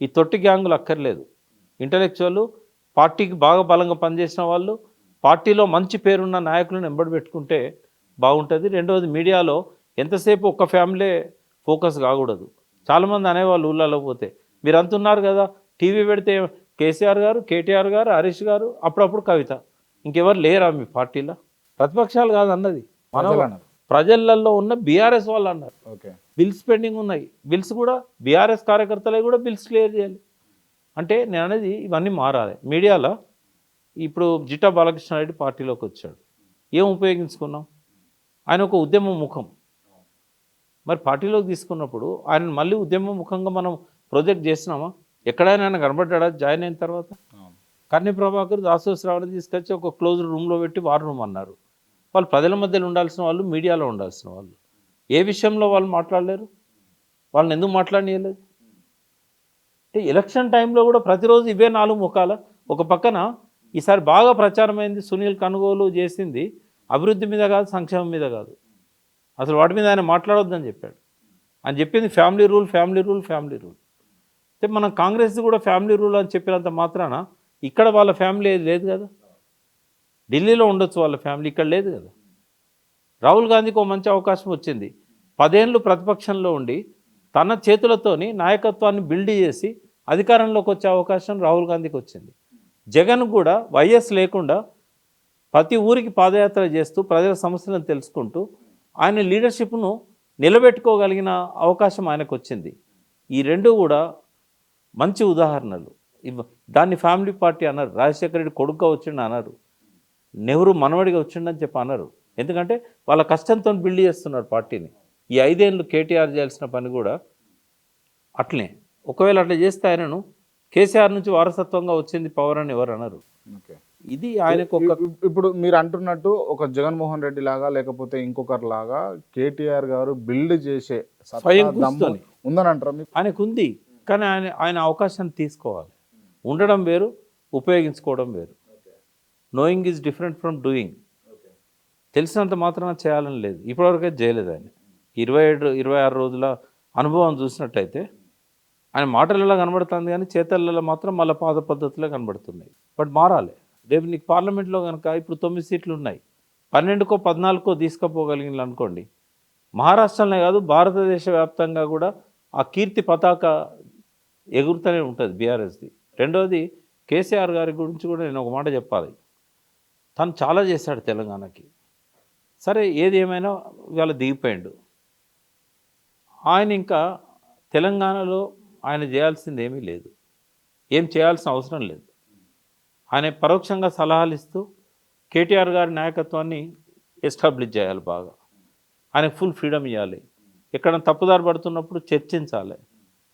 ఈ తొట్టి గ్యాంగులు అక్కర్లేదు. ఇంటలెక్చువల్ పార్టీకి బాగా బలంగా పనిచేసిన వాళ్ళు పార్టీలో మంచి పేరున్న నాయకులను ఎంబడి పెట్టుకుంటే బాగుంటుంది. రెండవది మీడియాలో ఎంతసేపు ఒక్క ఫ్యామిలీ ఫోకస్ కాకూడదు. చాలామంది అనేవాళ్ళు ఊళ్ళలో పోతే మీరు అంటున్నారు కదా టీవీ పెడితే కేసీఆర్ గారు కేటీఆర్ గారు హరీష్ గారు అప్పుడప్పుడు కవిత. ఇంకెవరు లేరా మీ పార్టీలో? ప్రతిపక్షాలు కాదు అన్నది మన. ప్రజలలో ఉన్న బీఆర్ఎస్ వాళ్ళు అన్నారు ఓకే. బిల్స్ పెండింగ్ ఉన్నాయి. బిల్స్ కూడా బీఆర్ఎస్ కార్యకర్తలే కూడా బిల్స్ క్లియర్ చేయాలి. అంటే నేను అనేది ఇవన్నీ మారాలి. మీడియాలో ఇప్పుడు జిటా బాలకృష్ణారెడ్డి పార్టీలోకి వచ్చాడు. ఏం ఉపయోగించుకున్నాం? ఆయన ఒక ఉద్యమ ముఖం. మరి పార్టీలోకి తీసుకున్నప్పుడు ఆయన మళ్ళీ ఉద్యమ ముఖంగా మనం ప్రొజెక్ట్ చేసినామా? ఎక్కడైనా ఆయన కనబడ్డా జాయిన్ అయిన తర్వాత? కర్ణి ప్రభాకర్ దాసోశ్రావణి తీసుకొచ్చి ఒక క్లోజ్ రూమ్లో పెట్టి వార్ రూమ్ అన్నారు. వాళ్ళు ప్రజల మధ్యలో ఉండాల్సిన వాళ్ళు మీడియాలో ఉండాల్సిన వాళ్ళు. ఏ విషయంలో వాళ్ళు మాట్లాడలేరు? వాళ్ళని ఎందుకు మాట్లాడనియలేదు? అంటే ఎలక్షన్ టైంలో కూడా ప్రతిరోజు ఇవే నాలుగు ముఖాల. ఒక పక్కన ఈసారి బాగా ప్రచారమైంది సునీల్ కొనుగోలు చేసింది అభివృద్ధి మీద కాదు సంక్షేమం మీద కాదు. అసలు వాటి మీద ఆయన మాట్లాడొద్దని చెప్పాడు. అని చెప్పింది family rule family rule family rule. అంటే మనం కాంగ్రెస్ కూడా ఫ్యామిలీ రూల్ అని చెప్పినంత మాత్రాన ఇక్కడ వాళ్ళ ఫ్యామిలీ ఏది లేదు కదా? ఢిల్లీలో ఉండొచ్చు వాళ్ళ ఫ్యామిలీ ఇక్కడ లేదు కదా? రాహుల్ గాంధీకి ఒక మంచి అవకాశం వచ్చింది. పదేళ్ళు ప్రతిపక్షంలో ఉండి తన చేతులతోని నాయకత్వాన్ని బిల్డ్ చేసి అధికారంలోకి వచ్చే అవకాశం రాహుల్ గాంధీకి వచ్చింది. జగన్ కూడా వైఎస్ లేకుండా ప్రతి ఊరికి పాదయాత్ర చేస్తూ ప్రజల సమస్యలను తెలుసుకుంటూ ఆయన లీడర్షిప్ను నిలబెట్టుకోగలిగిన అవకాశం ఆయనకు వచ్చింది. ఈ రెండు కూడా మంచి ఉదాహరణలు. దాన్ని ఫ్యామిలీ పార్టీ అన్నారు. రాజశేఖర రెడ్డి కొడుకుగా వచ్చిండు అన్నారు. నెహ్రూ మనవడిగా వచ్చిండని చెప్పి అన్నారు. ఎందుకంటే వాళ్ళ కష్టంతో బిల్డ్ చేస్తున్నారు పార్టీని. ఈ ఐదేళ్ళు కేటీఆర్ చేయాల్సిన పని కూడా అట్లనే ఒకవేళ అట్లా చేస్తే ఆయనను కేసీఆర్ నుంచి వారసత్వంగా వచ్చింది పవర్ అని ఎవరు అన్నారు ఓకే. ఇది ఆయనకు ఒక ఇప్- ఇప్పుడు మీరు అంటున్నట్టు ఒక జగన్మోహన్ రెడ్డి లాగా లేకపోతే ఇంకొకరి లాగా కేటీఆర్ గారు బిల్డ్ చేసే స్వయం. ఉందని అంటారా ఆయనకు ఉంది కానీ ఆయన ఆయన అవకాశాన్ని తీసుకోవాలి. ఉండడం వేరు ఉపయోగించుకోవడం వేరు. Knowing is different from doing తెలిసినంత మాత్రాన చేయాలని లేదు. ఇప్పటివరకు చేయలేదు ఆయన. ఇరవై ఏడు ఇరవై ఆరు రోజుల అనుభవం చూసినట్టయితే ఆయన మాటలలో కనబడుతుంది కానీ చేతలలో మాత్రం మళ్ళీ పాత పద్ధతిలో కనబడుతున్నాయి. బట్ మారాలి. రేపు నీకు పార్లమెంట్లో కనుక ఇప్పుడు తొమ్మిది సీట్లు ఉన్నాయి. పన్నెండుకో పద్నాలుగుకో తీసుకుపోగలిగిన అనుకోండి. మహారాష్ట్రలోనే కాదు భారతదేశ వ్యాప్తంగా కూడా ఆ కీర్తి పతాక ఎగురుతూనే ఉంటుంది బీఆర్ఎస్ది. రెండవది కేసీఆర్ గారి గురించి కూడా నేను ఒక మాట చెప్పాలి. తను చాలా చేశాడు తెలంగాణకి. సరే ఏది ఏమైనా ఇవాళ దిగిపోయాడు. ఆయన ఇంకా తెలంగాణలో ఆయన చేయాల్సింది ఏమీ లేదు. ఏం చేయాల్సిన అవసరం లేదు. ఆయన పరోక్షంగా సలహాలు ఇస్తూ కేటీఆర్ గారి నాయకత్వాన్ని ఎస్టాబ్లిష్ చేయాలి బాగా. ఆయనకు ఫుల్ ఫ్రీడమ్ ఇవ్వాలి. ఎక్కడ తప్పుదారి పడుతున్నప్పుడు చర్చించాలి.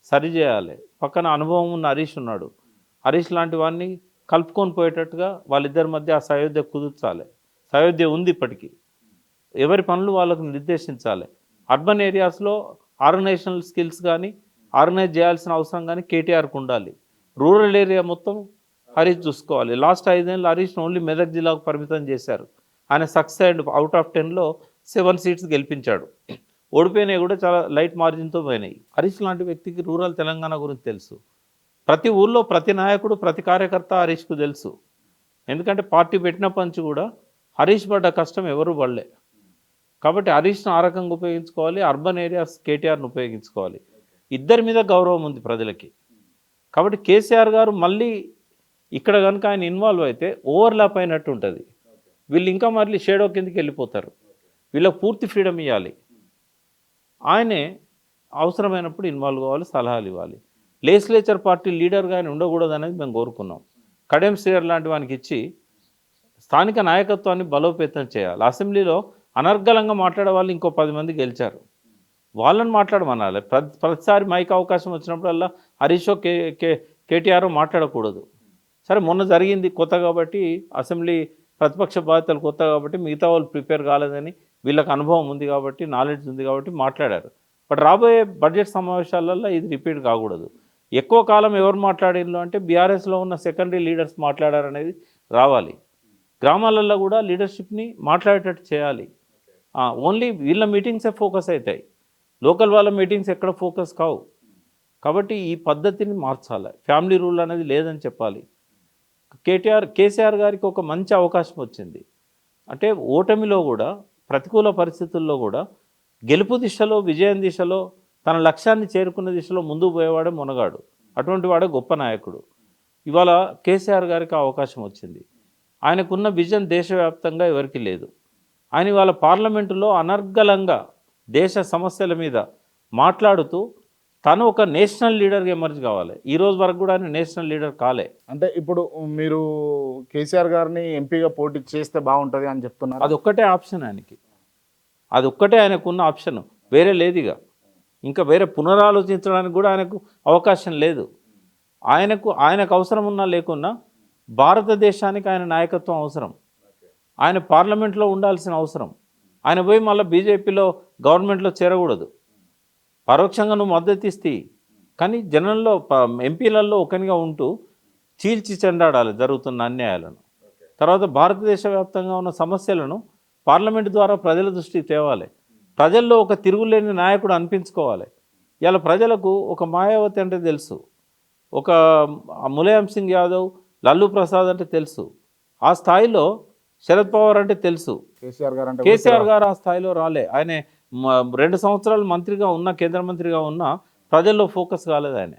సరిచేయాలి పక్కన అనుభవం ఉన్న హరీష్ ఉన్నాడు. హరీష్ లాంటి వాడిని కలుపుకొని పోయేటట్టుగా వాళ్ళిద్దరి మధ్య ఆ సయోధ్య కుదుర్చాలి. సయోధ్య ఉంది ఇప్పటికీ. ఎవరి పనులు వాళ్ళకు నిర్దేశించాలి. అర్బన్ ఏరియాస్లో ఆర్గనైజేషనల్ స్కిల్స్ కానీ ఆర్గనైజ్ చేయాల్సిన అవసరం కానీ కేటీఆర్కి ఉండాలి. రూరల్ ఏరియా మొత్తం హరీష్ చూసుకోవాలి. లాస్ట్ ఐదేళ్ళు హరీష్ను ఓన్లీ మెదక్ జిల్లాకు పరిమితం చేశారు. ఆయన సక్సెస్ అండ్ అవుట్ ఆఫ్ టెన్లో సెవెన్ సీట్స్ గెలిపించాడు. ఓడిపోయినాయి కూడా చాలా లైట్ మార్జిన్తో పోయినాయి. హరీష్ లాంటి వ్యక్తికి రూరల్ తెలంగాణ గురించి తెలుసు. ప్రతి ఊళ్ళో ప్రతి నాయకుడు ప్రతి కార్యకర్త హరీష్కు తెలుసు. ఎందుకంటే పార్టీ పెట్టినప్పటి నుంచి కూడా హరీష్ పడ్డ కష్టం ఎవరు పడలే. కాబట్టి హరీష్ను ఆ రకంగా ఉపయోగించుకోవాలి అర్బన్ ఏరియాస్ కేటీఆర్ను ఉపయోగించుకోవాలి. ఇద్దరి మీద గౌరవం ఉంది ప్రజలకి. కాబట్టి కేసీఆర్ గారు మళ్ళీ ఇక్కడ కనుక ఆయన ఇన్వాల్వ్ అయితే ఓవర్లాప్ అయినట్టు ఉంటుంది. వీళ్ళు ఇంకా మళ్ళీ షేడో కిందకి వెళ్ళిపోతారు. వీళ్ళకి పూర్తి ఫ్రీడమ్ ఇవ్వాలి ఆయనే అవసరమైనప్పుడు ఇన్వాల్వ్ కావాలి సలహాలు ఇవ్వాలి. లెజిస్లేచర్ పార్టీ లీడర్గా ఆయన ఉండకూడదు అనేది మేము కోరుకున్నాం. కడెం శ్రీయర్ లాంటి వానికి ఇచ్చి స్థానిక నాయకత్వాన్ని బలోపేతం చేయాలి. అసెంబ్లీలో అనర్గళంగా మాట్లాడే వాళ్ళు ఇంకో పది మంది గెలిచారు. వాళ్ళని మాట్లాడమనాలి. ప్రతి ప్రతిసారి మైక్ అవకాశం వచ్చినప్పుడల్లా హరీషో కే కే కేటీఆర్ మాట్లాడకూడదు. సరే మొన్న జరిగింది కొత్త కాబట్టి అసెంబ్లీ ప్రతిపక్ష బాధ్యతలు కొత్త కాబట్టి మిగతా వాళ్ళు ప్రిపేర్ కాలేదని వీళ్ళకి అనుభవం ఉంది కాబట్టి నాలెడ్జ్ ఉంది కాబట్టి మాట్లాడారు. బట్ రాబోయే బడ్జెట్ సమావేశాలలో ఇది రిపీట్ కాకూడదు. ఎక్కువ కాలం ఎవరు మాట్లాడిండ్రు అంటే బీఆర్ఎస్లో ఉన్న సెకండరీ లీడర్స్ మాట్లాడారనేది రావాలి. గ్రామాలలో కూడా లీడర్షిప్ని మాట్లాడేటట్టు చేయాలి. ఓన్లీ వీళ్ళ మీటింగ్సే ఫోకస్ అవుతాయి. లోకల్ వాళ్ళ మీటింగ్స్ ఎక్కడ ఫోకస్ కావు. కాబట్టి ఈ పద్ధతిని మార్చాలి. ఫ్యామిలీ రూల్ అనేది లేదని చెప్పాలి. కేటీఆర్ కేసీఆర్ గారికి ఒక మంచి అవకాశం వచ్చింది. అంటే ఓటమిలో కూడా ప్రతికూల పరిస్థితుల్లో కూడా గెలుపు దిశలో విజయం దిశలో తన లక్ష్యాన్ని చేరుకున్న దిశలో ముందుకు పోయేవాడే మునగాడు. అటువంటి వాడే గొప్ప నాయకుడు. ఇవాళ కేసీఆర్ గారికి అవకాశం వచ్చింది. ఆయనకున్న విజన్ దేశవ్యాప్తంగా ఎవరికి లేదు. ఆయన ఇవాళ పార్లమెంటులో అనర్గళంగా దేశ సమస్యల మీద మాట్లాడుతూ తను ఒక నేషనల్ లీడర్గా ఎమర్జ్ కావాలి. ఈ రోజు వరకు కూడా ఆయన నేషనల్ లీడర్ కాలే. అంటే ఇప్పుడు మీరు కేసీఆర్ గారిని ఎంపీగా పోటీ చేస్తే బాగుంటది అని చెప్తున్నారు. అది ఒక్కటే ఆప్షన్ ఆయనకి. అది ఒక్కటే ఆయనకున్న ఆప్షన్. వేరే లేదు ఇక ఇంకా వేరే పునరాలోచించడానికి కూడా ఆయనకు అవకాశం లేదు. ఆయనకు ఆయనకు అవసరం ఉన్నా లేకున్నా భారతదేశానికి ఆయన నాయకత్వం అవసరం. ఆయన పార్లమెంట్లో ఉండాల్సిన అవసరం. ఆయన పోయి మళ్ళీ బీజేపీలో గవర్నమెంట్లో చేరకూడదు. పరోక్షంగా నువ్వు మద్దతు ఇస్తే. కానీ జనంలో ఎంపీలలో ఒకనిగా ఉంటూ చీల్చి చెండాడాలి జరుగుతున్న అన్యాయాలను. తర్వాత భారతదేశ వ్యాప్తంగా ఉన్న సమస్యలను పార్లమెంట్ ద్వారా ప్రజల దృష్టికి తేవాలి. ప్రజల్లో ఒక తిరుగులేని నాయకుడు అనిపించుకోవాలి. ఇలా ప్రజలకు ఒక మాయావతి అంటే తెలుసు. ఒక ములాయం సింగ్ యాదవ్ లల్లు ప్రసాద్ అంటే తెలుసు. ఆ స్థాయిలో శరద్ పవార్ అంటే తెలుసు. కేసీఆర్ గారు అంటే కేసీఆర్ గారు ఆ స్థాయిలో రాలే. ఆయన రెండు సంవత్సరాలు మంత్రిగా ఉన్న కేంద్ర మంత్రిగా ఉన్న ప్రజల్లో ఫోకస్ కాలేదు ఆయన.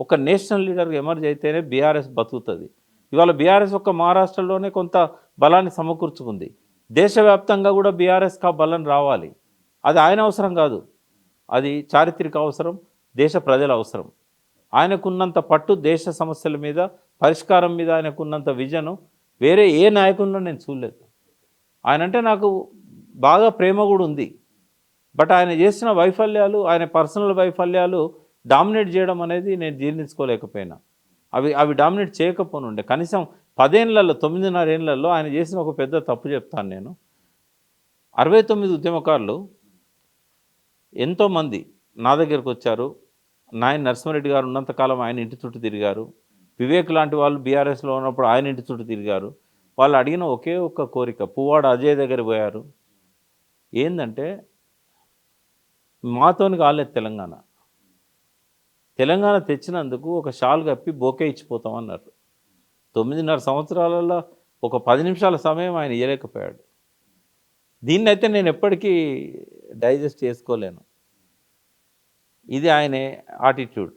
ఒక నేషనల్ లీడర్గా ఎమర్జ్ అయితేనే బీఆర్ఎస్ బతుకుతుంది. ఇవాళ బీఆర్ఎస్ ఒక మహారాష్ట్రలోనే కొంత బలాన్ని సమకూర్చుకుంది. దేశవ్యాప్తంగా కూడా బీఆర్ఎస్కి ఆ బలం రావాలి. అది ఆయన అవసరం కాదు. అది చారిత్రక అవసరం దేశ ప్రజల అవసరం. ఆయనకున్నంత పట్టు దేశ సమస్యల మీద పరిష్కారం మీద ఆయనకున్నంత విజను వేరే ఏ నాయకుల్లో నేను చూడలేదు. ఆయన అంటే నాకు బాగా ప్రేమ కూడా ఉంది. బట్ ఆయన చేసిన వైఫల్యాలు ఆయన పర్సనల్ వైఫల్యాలు డామినేట్ చేయడం అనేది నేను జీర్ణించుకోలేకపోయినా. అవి అవి డామినేట్ చేయకపోనుండే. కనీసం పదేళ్ళలో తొమ్మిదిన్నరేళ్ళలో ఆయన చేసిన ఒక పెద్ద తప్పు చెప్తాను నేను. అరవై తొమ్మిది ఉద్యమకారులు ఎంతోమంది నా దగ్గరకు వచ్చారు. నాయన నరసింహారెడ్డి గారు ఉన్నంతకాలం ఆయన ఇంటి చుట్టూ తిరిగారు. వివేక్ లాంటి వాళ్ళు బీఆర్ఎస్లో ఉన్నప్పుడు ఆయన ఇంటి చుట్టూ తిరిగారు. వాళ్ళు అడిగిన ఒకే ఒక్క కోరిక పువ్వాడు అజయ్ దగ్గర పోయారు. ఏంటంటే మాతోని కాలేదు తెలంగాణ. తెలంగాణ తెచ్చినందుకు ఒక షాల్ కప్పి బోకే ఇచ్చిపోతామన్నారు. తొమ్మిదిన్నర సంవత్సరాలలో ఒక పది నిమిషాల సమయం ఆయన ఇవ్వలేకపోయాడు దీన్ని అయితే నేను ఎప్పటికీ డైజెస్ట్ చేసుకోలేను. ఇది ఆయనే ఆటిట్యూడ్.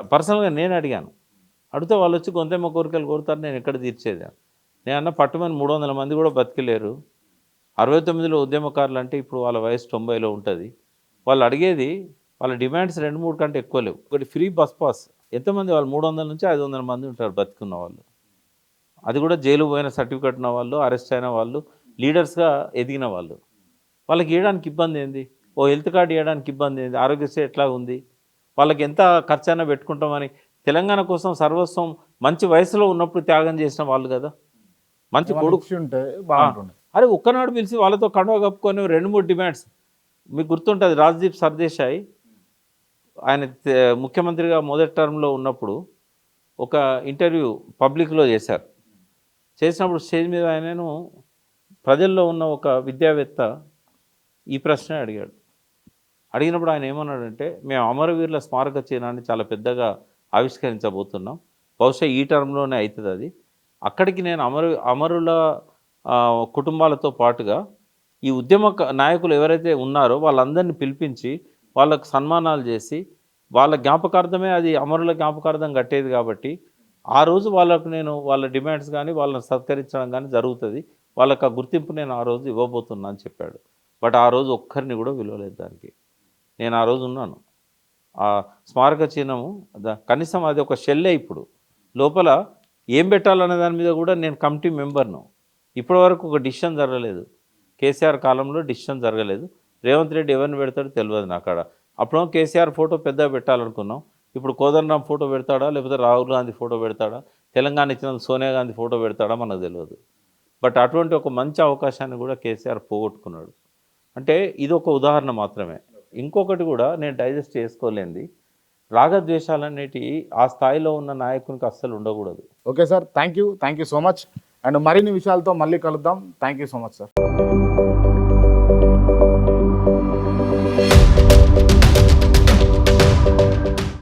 పర్సనల్గా నేను అడిగాను. అడిగితే వాళ్ళు వచ్చి గొంతెమ్మ కోరికలు కోరుతారు నేను ఎక్కడ తీర్చేది నేను అన్న పట్టుమని మూడు వందల మంది కూడా బతికలేరు. అరవై తొమ్మిదిలో ఉద్యమకారులు అంటే ఇప్పుడు వాళ్ళ వయసు తొంభైలో ఉంటుంది. వాళ్ళు అడిగేది వాళ్ళ డిమాండ్స్ రెండు మూడు కంటే ఎక్కువ లేవు. ఒకటి ఫ్రీ బస్ పాస్. ఎంతమంది వాళ్ళు? మూడు వందల నుంచి ఐదు వందల మంది ఉంటారు బతుకున్న వాళ్ళు. అది కూడా జైలు పోయిన సర్టిఫికెట్ ఉన్న వాళ్ళు అరెస్ట్ అయిన వాళ్ళు లీడర్స్గా ఎదిగిన వాళ్ళు. వాళ్ళకి ఇవ్వడానికి ఇబ్బంది ఏంది? ఓ హెల్త్ కార్డు ఇవ్వడానికి ఇబ్బంది ఏంది? ఆరోగ్యశ్రీ ఎట్లా ఉంది వాళ్ళకి ఎంత ఖర్చు అయినా పెట్టుకుంటామని తెలంగాణ కోసం సర్వస్వం మంచి వయసులో ఉన్నప్పుడు త్యాగం చేసిన వాళ్ళు కదా. మంచి కొడుకు. ఉంటే అరే ఒక్కనాడు పిలిచి వాళ్ళతో కండువ కప్పుకొని రెండు మూడు డిమాండ్స్. మీకు గుర్తుంటుంది రాజ్దీప్ సర్దేశాయ్. ఆయన ముఖ్యమంత్రిగా మొదటి టర్మ్లో ఉన్నప్పుడు ఒక ఇంటర్వ్యూ పబ్లిక్లో చేశారు. చేసినప్పుడు స్టేజ్ మీద ఆయనను ప్రజల్లో ఉన్న ఒక విద్యావేత్త ఈ ప్రశ్న అడిగాడు. అడిగినప్పుడు ఆయన ఏమన్నాడంటే మేము అమరవీరుల స్మారక చిహ్నాన్ని చాలా పెద్దగా ఆవిష్కరించబోతున్నాం. బహుశా ఈ టర్మ్లోనే అవుతుంది అది. అక్కడికి నేను అమరు అమరుల కుటుంబాలతో పాటుగా ఈ ఉద్యమ నాయకులు ఎవరైతే ఉన్నారో వాళ్ళందరినీ పిలిపించి వాళ్ళకు సన్మానాలు చేసి వాళ్ళ జ్ఞాపకార్థమే అది అమరుల జ్ఞాపకార్థం కట్టేది కాబట్టి ఆ రోజు వాళ్ళకు నేను వాళ్ళ డిమాండ్స్ కానీ వాళ్ళని సత్కరించడం కానీ జరుగుతుంది. వాళ్ళకి ఆ గుర్తింపు నేను ఆ రోజు ఇవ్వబోతున్నా అని చెప్పాడు. బట్ ఆ రోజు ఒక్కరిని కూడా విలువలేదు దానికి. నేను ఆ రోజు ఉన్నాను. ఆ స్మారక చిహ్నము కనీసం అది ఒక షెల్లే ఇప్పుడు. లోపల ఏం పెట్టాలనే దాని మీద కూడా నేను కమిటీ మెంబర్ను. ఇప్పటివరకు ఒక డిసిషన్ జరగలేదు. కేసీఆర్ కాలంలో డిసిషన్ జరగలేదు. రేవంత్ రెడ్డి ఎవరిని పెడతాడో తెలియదు నాకు అక్కడ. అప్పుడు కేసీఆర్ ఫోటో పెద్దగా పెట్టాలనుకున్నాం. ఇప్పుడు కోదండరాం ఫోటో పెడతాడా? లేకపోతే రాహుల్ గాంధీ ఫోటో పెడతాడా? తెలంగాణ ఇచ్చిన సోనియా గాంధీ ఫోటో పెడతాడా? మనకు తెలియదు. బట్ అటువంటి ఒక మంచి అవకాశాన్ని కూడా కేసీఆర్ పోగొట్టుకున్నాడు. అంటే ఇది ఒక ఉదాహరణ మాత్రమే. ఇంకొకటి కూడా నేను డైజెస్ట్ చేసుకోలేంది. రాగద్వేషాలన్నిటి ఆ స్థాయిలో ఉన్న నాయకునికి అస్సలు ఉండకూడదు. Okay sir thank you thank you so much. And మరిన్ని విషయాలతో మళ్ళీ కలుద్దాం. Thank you so much sir.